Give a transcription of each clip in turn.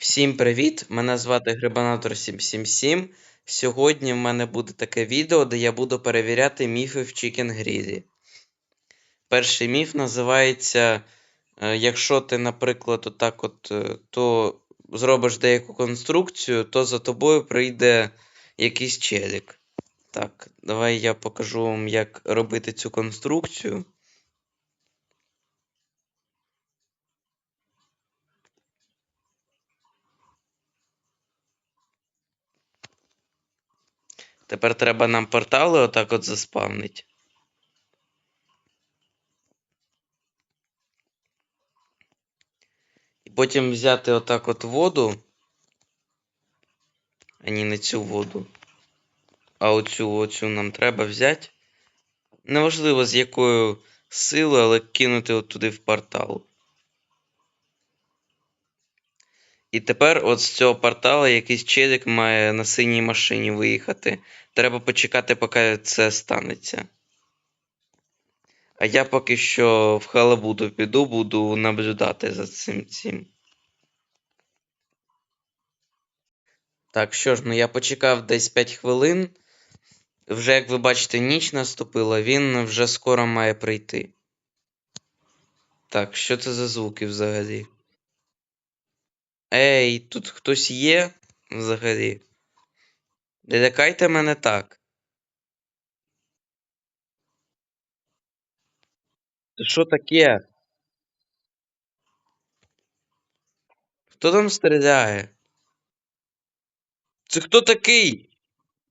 Всім привіт! Мене звати Грибанатор 777. Сьогодні в мене буде таке відео, де я буду перевіряти міфи в Chicken Greedy. Перший міф називається: е, Якщо ти, наприклад, отак от, е, то зробиш деяку конструкцію, то за тобою прийде якийсь челік. Так, давай я покажу вам, як робити цю конструкцію. Тепер треба нам портали отак от заспавнити. І потім взяти отак от воду. А ні, не цю воду. А оцю, оцю нам треба взяти. Неважливо з якою силою, але кинути от туди в портал. І тепер от з цього портала якийсь челік має на синій машині виїхати. Треба почекати, поки це станеться. А я поки що в халабуду піду, буду наблюдати за цим цим. Так, що ж, ну я почекав десь 5 хвилин. Вже, як ви бачите, ніч наступила, він вже скоро має прийти. Так, що це за звуки взагалі? Ей, тут хтось є взагалі? Не лякайте мене так. Це що таке? Хто там стріляє? Це хто такий?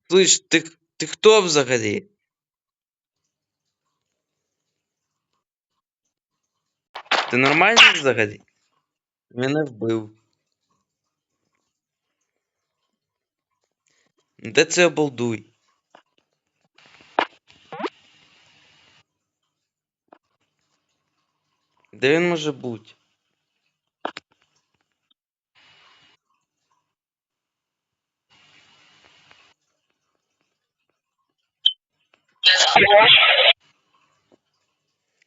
Слиш, ти, ти хто взагалі? Ти нормальний взагалі? Мене вбив. Де це обалдуй? Де він може бути?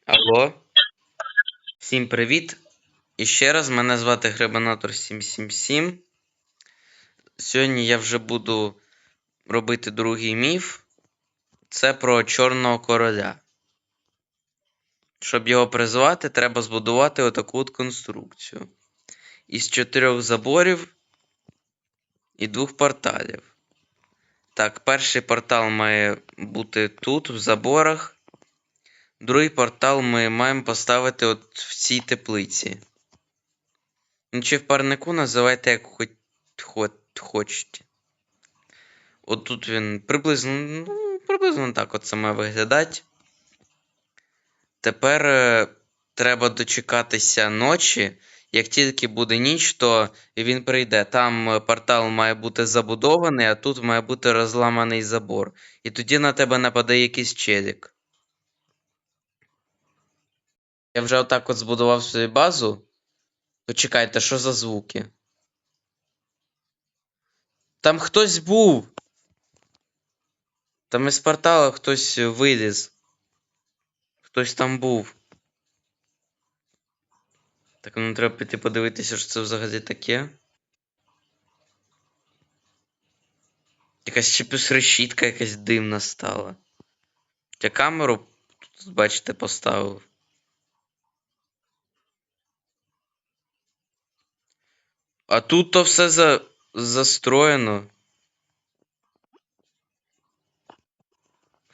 Алло? Всім привіт. І ще раз мене звати Грибанатор 777. Сьогодні я вже буду робити другий міф. Це про Чорного короля. Щоб його призвати, треба збудувати отаку от конструкцію. Із чотирьох заборів і двох порталів. Так, перший портал має бути тут, в заборах. Другий портал ми маємо поставити от в цій теплиці. Ну, чи в парнику називайте як хоч, хоч, хочете. От тут він приблизно, ну, приблизно так от це має виглядати. Тепер е, треба дочекатися ночі. Як тільки буде ніч, то він прийде. Там е, портал має бути забудований, а тут має бути розламаний забор. І тоді на тебе нападе якийсь челік. Я вже отак от збудував свою базу. Почекайте, що за звуки? Там хтось був. Там із портала хтось виліз. Хтось там був. Так, ну треба піти подивитися, що це взагалі таке. Якась ще плюс решітка якась димна стала. Я камеру, тут, бачите, поставив. А тут то все за... застроєно.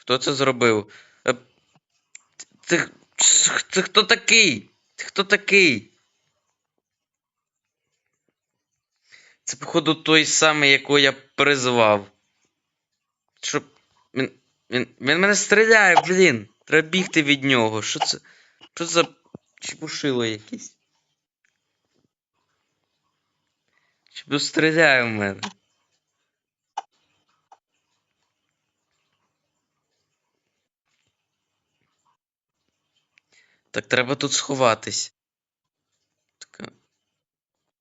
Хто це зробив? Е, Ти, ти хто такий? Ти хто такий? Це, походу, той самий, якого я призвав. Що. Він. Він. Він мене стріляє, блін. Треба бігти від нього. Що це? Що за чепушило якесь? Чому стріляє в мене? Так треба тут сховатись. Така.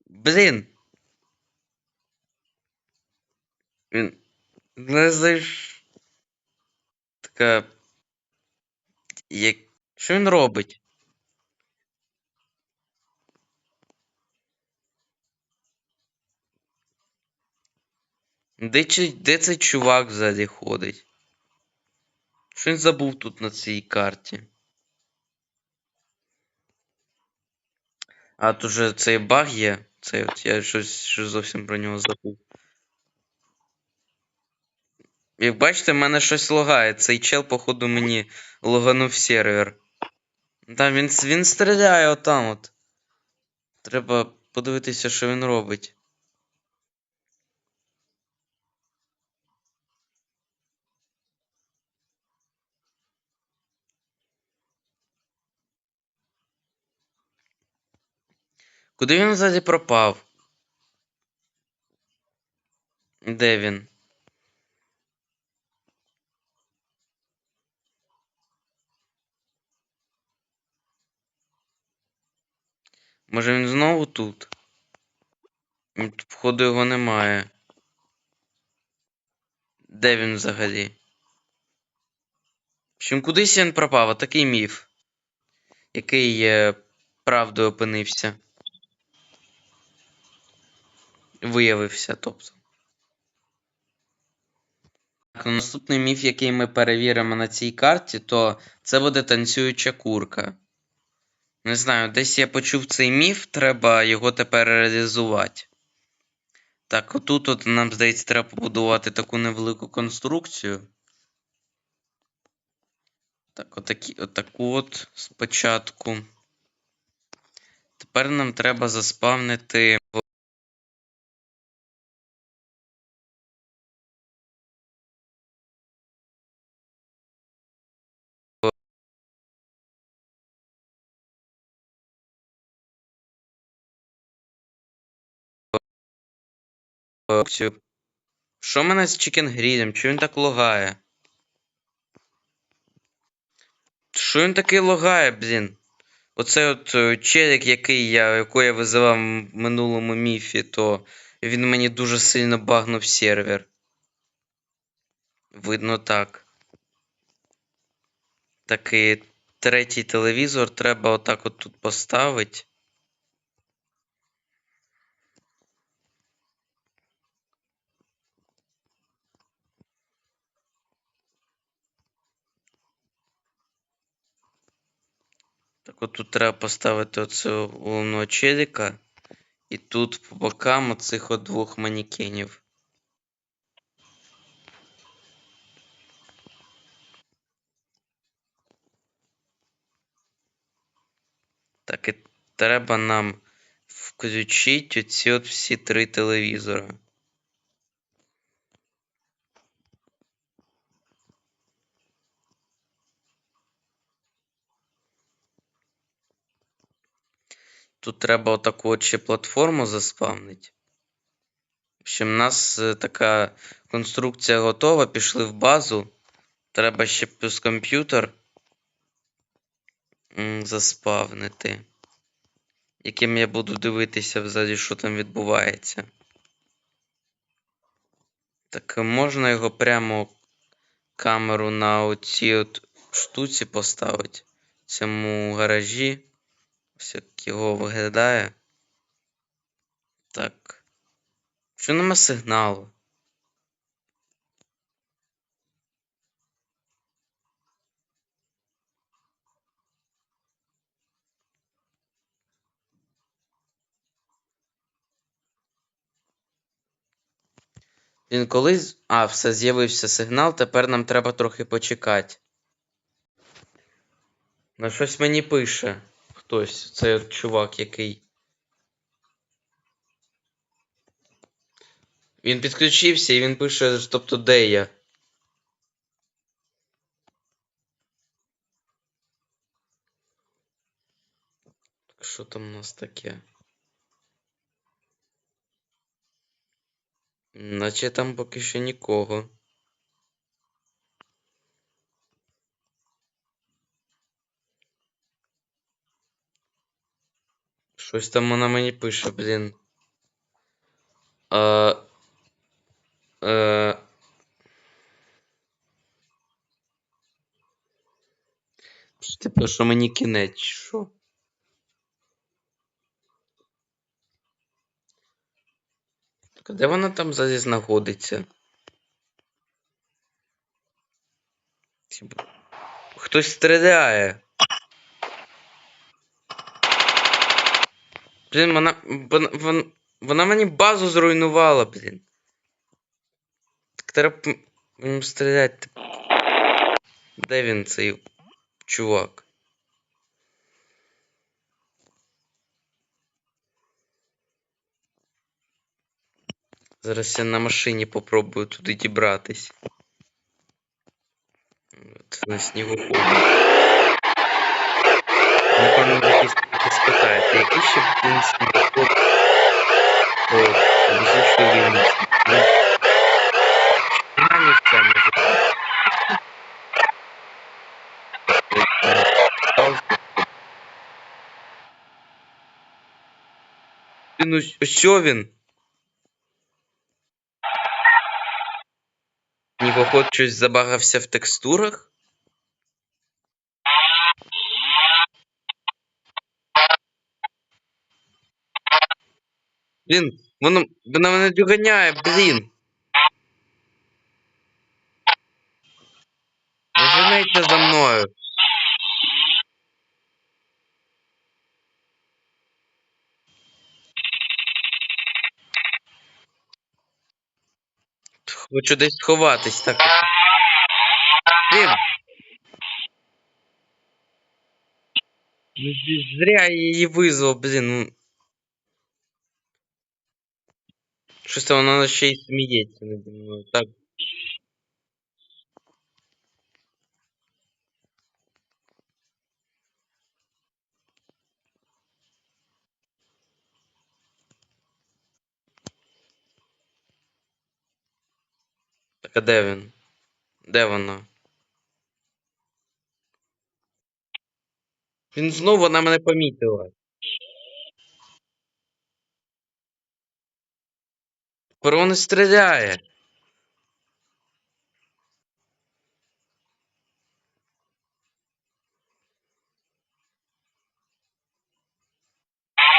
Блін. Він. Не знаєш. Така. Як. Що він робить? Де, чи- де цей чувак взагалі ходить? Що він забув тут на цій карті? А тут же цей баг є. Цей от я щось, щось зовсім про нього забув. Як бачите, в мене щось лагає. Цей чел, походу, мені логанув сервер. Там він, він стріляє отам от. Треба подивитися, що він робить. Куди він взагалі пропав? Де він? Може він знову тут? Походу його немає. Де він взагалі? Чим кудись він пропав, отакий міф. Який е, правдою опинився. Виявився, тобто. Так, ну, наступний міф, який ми перевіримо на цій карті, то це буде танцююча курка. Не знаю, десь я почув цей міф, треба його тепер реалізувати. Так, отут от нам, здається, треба побудувати таку невелику конструкцію. Так, отакі, отаку от спочатку. Тепер нам треба заспавнити. Конструкцію. Що мене з чікенгрілем? Чого він так лагає? Що він такий лагає, блін? Оцей от е, челік, який я, якого я визивав в минулому міфі, то він мені дуже сильно багнув сервер. Видно так. Такий третій телевізор треба отак от тут поставити. Так от тут треба поставити оцього головного челіка. І тут по бокам оцих от двох манекенів. Так, і треба нам включити оці от всі три телевізори. Тут треба отаку от ще платформу заспавнити. В у нас е, така конструкція готова, пішли в базу. Треба ще плюс комп'ютер заспавнити. Яким я буду дивитися взагалі, що там відбувається. Так можна його прямо камеру на оцій от штуці поставити. Цьому гаражі. Ось як його виглядає. Так. Що нема сигналу? Він колись. А, все, з'явився сигнал, тепер нам треба трохи почекати. На щось мені пише хтось, цей чувак, який. Він підключився і він пише, тобто, де я. Так що там у нас таке? Наче там поки що нікого. Щось там вона мені пише, блін. А, е, Типу, що мені кінець, що? Так, де вона там взагалі знаходиться? Типу, Хтось стріляє. Блін, вона, вона, вона, вона мені базу зруйнувала, блін. Так треба ньому стріляти. Де він цей чувак? Зараз я на машині попробую туди дібратись. От, на снігоході. Напевно, ви якісь таки спитаєте, який ще блін снігоход по музичній війні? Ну, принаймні в цьому житті. Він ось ось що він? Снігоход щось забагався в текстурах? Блін, воно, вона мене доганяє, блін. Не женеться за мною. Хочу десь сховатись, так. Блін. Зря я її визвав, блін. Ну. Щось там вона ще й сміється наді мною. Так. Так, а де він? Де вона? Він знову вона мене помітила. Про не стріляє.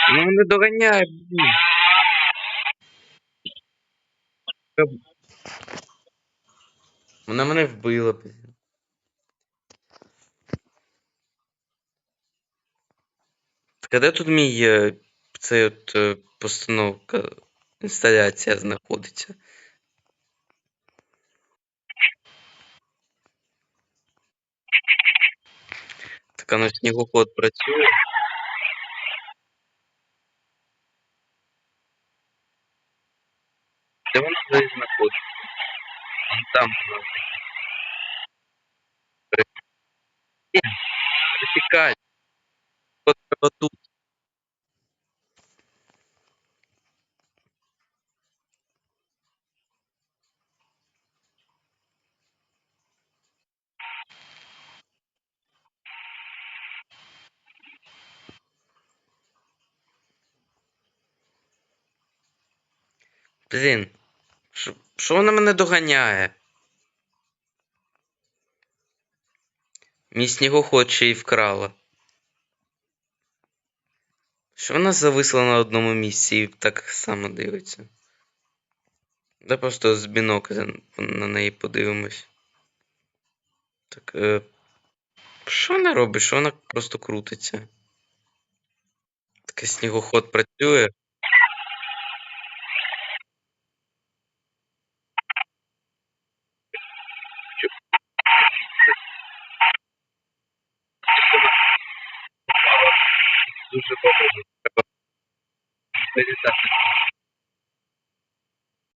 Вона мене доганяє, блін. Вона мене вбила, блін. Де тут мій е, цей от е, постановка, інсталяція знаходиться? Так а ну снігоход працює. Де вона взагалі знаходиться? Там вона. Притікає. От треба тут. Блін. Що, вона мене доганяє? Мій снігоход ще й вкрала. Що вона зависла на одному місці і так само дивиться? Да просто з бінокля на неї подивимось. Так. Е... Що вона робить? Що вона просто крутиться? Такий снігоход працює. Дуже добре. Треба вирізати.